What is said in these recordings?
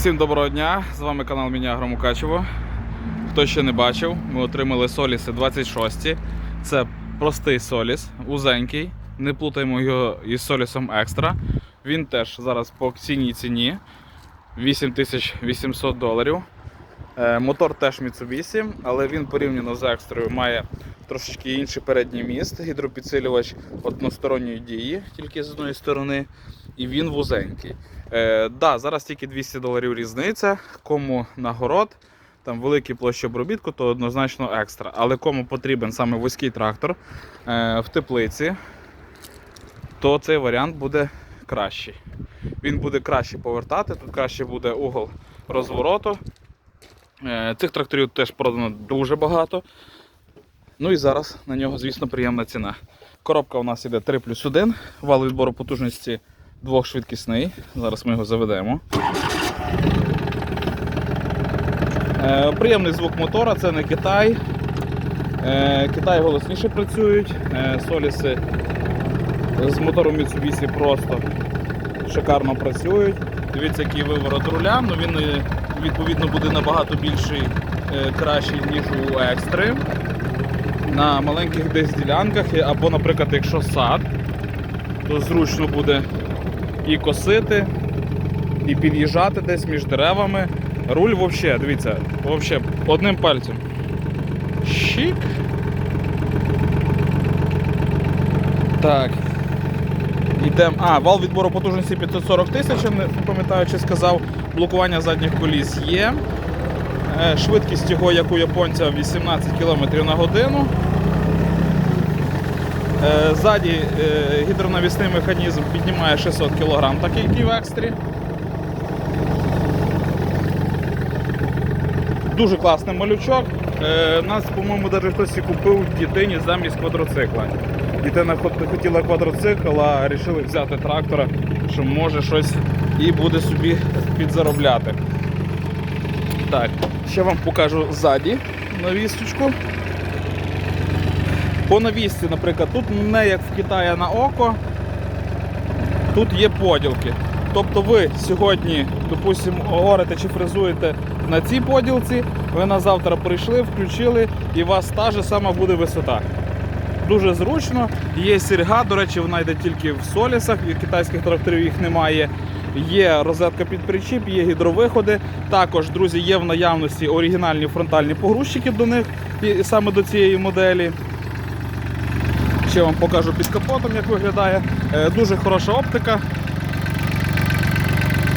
Всім доброго дня! З вами канал Мінягро Мукачево. Хто ще не бачив, ми отримали соліси 26. Це простий соліс, узенький. Не плутаємо його із солісом екстра. Він теж зараз по цінній ціні 8800 доларів. Е, Мотор теж Mitsubishi, але він порівняно з екстрою має трошечки інший передній міст, гідропідсилювач односторонньої дії, тільки з одної сторони, і він вузенький. Е, да, зараз тільки 200 доларів різниця. Кому нагород, там великі площі обробітку, то однозначно екстра. Але кому потрібен саме вузький трактор е, в теплиці, то цей варіант буде кращий. Він буде краще повертати, тут краще буде угол розвороту. Е, Цих тракторів теж продано дуже багато. Ну і зараз на нього, звісно, приємна ціна. Коробка у нас іде 3 плюс 1, вал відбору потужності двохшвидкісний. Зараз ми його заведемо. Е, приємний звук мотора, це не Китай. Е, Китай голосніше працюють. Соліси з мотором Mitsubishi просто шикарно працюють. Дивіться, який виворот руля, ну він е, відповідно буде набагато більший, е, кращий, ніж у екстри. На маленьких десь ділянках, або, наприклад, якщо сад, то зручно буде і косити, і під'їжджати десь між деревами. Руль взагалі, дивіться, взагалі одним пальцем. Щік. Так. Йдемо. А, вал відбору потужності 540 тисяч, не пам'ятаю, чи сказав. Блокування задніх коліс є. Е, Швидкість його, як у японця, 18 км на годину. Е, Ззаді е, гідронавісний механізм піднімає 600 кг, так як і в екстрі. Дуже класний малючок. Е, Нас, по-моєму, навіть хтось і купив дитині замість квадроцикла. Дитина хот- хотіла квадроцикл, а вирішили взяти трактора, що може щось і буде собі підзаробляти. Так, ще вам покажу ззаді навісочку. По навісці, наприклад, тут не як в Китаї на око, тут є поділки. Тобто ви сьогодні, допустимо, горите чи фрезуєте на цій поділці, ви на завтра прийшли, включили і у вас та ж сама буде висота. Дуже зручно. Є сірга, до речі, вона йде тільки в солісах, і китайських тракторів їх немає. Є розетка під причіп, є гідровиходи. Також, друзі, є в наявності оригінальні фронтальні погрузчики до них, і саме до цієї моделі. Ще вам покажу під капотом, як виглядає. Е, Дуже хороша оптика.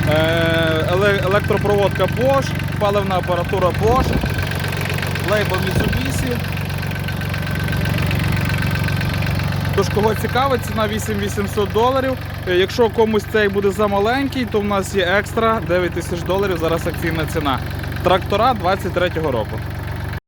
Е, еле- Електропроводка Bosch, паливна апаратура Bosch, лейбл Mitsubishi. Тож, кого цікавить, ціна 8800 доларів. Е, Якщо комусь цей буде замаленький, то в нас є екстра 9000 доларів. Зараз акційна ціна. Трактора 23-го року.